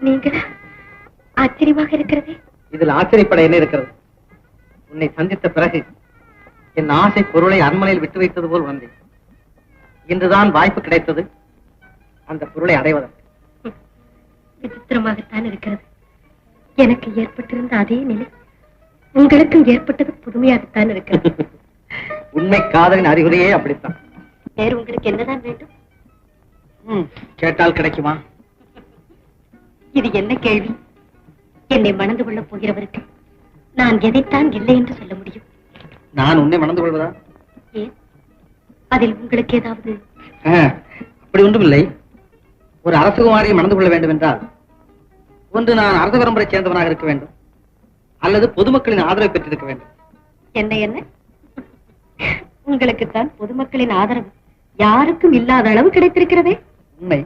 நீங்க ஆச்சரியமாக இருக்கிறதே. இதில் ஆச்சரியப்பட என்ன இருக்கிறது? உன்னை சந்தித்த பிறகு என் ஆசை பொருளை அரண்மனையில் விட்டு வைத்தது போல் வந்தேன். இன்றுதான் வாய்ப்பு கிடைத்தது அந்த பொருளை அடைவதற்கு. விசித்திரமாகத்தான் இருக்கிறது. எனக்கு ஏற்பட்டிருந்த அதே நிலை உங்களுக்கும் ஏற்பட்டது புதுமையாகத்தான் இருக்கிறது. உண்மை காதலின் அறிகுறியே அப்படித்தான். வேறு உங்களுக்கு என்னதான் வேண்டும்? கேட்டால் கிடைக்குமா? இது என்ன கேள்வி? என்னை மணந்து கொள்ளப் போகிறவருக்கு நான் எதைத்தான் இல்லை என்று சொல்ல முடியும்? நான் உன்னை மணந்து கொள்வதா? ஏன்? அதில் உங்களுக்கு ஏதாவது? அப்படி ஒன்றும் இல்லை ஒரு அரசகுமாரியை மணந்து கொள்ள வேண்டும் என்றால் ஒன்று நான் அரச பரம்பரை சேர்ந்தவனாக இருக்க வேண்டும். அல்லது பொதுமக்களின் ஆதரவை பெற்றிருக்க வேண்டும். என்ன என்ன? உங்களுக்குத்தான் பொதுமக்களின் ஆதரவு யாருக்கும் இல்லாத அளவு கிடைத்திருக்கிறதே. உண்மை.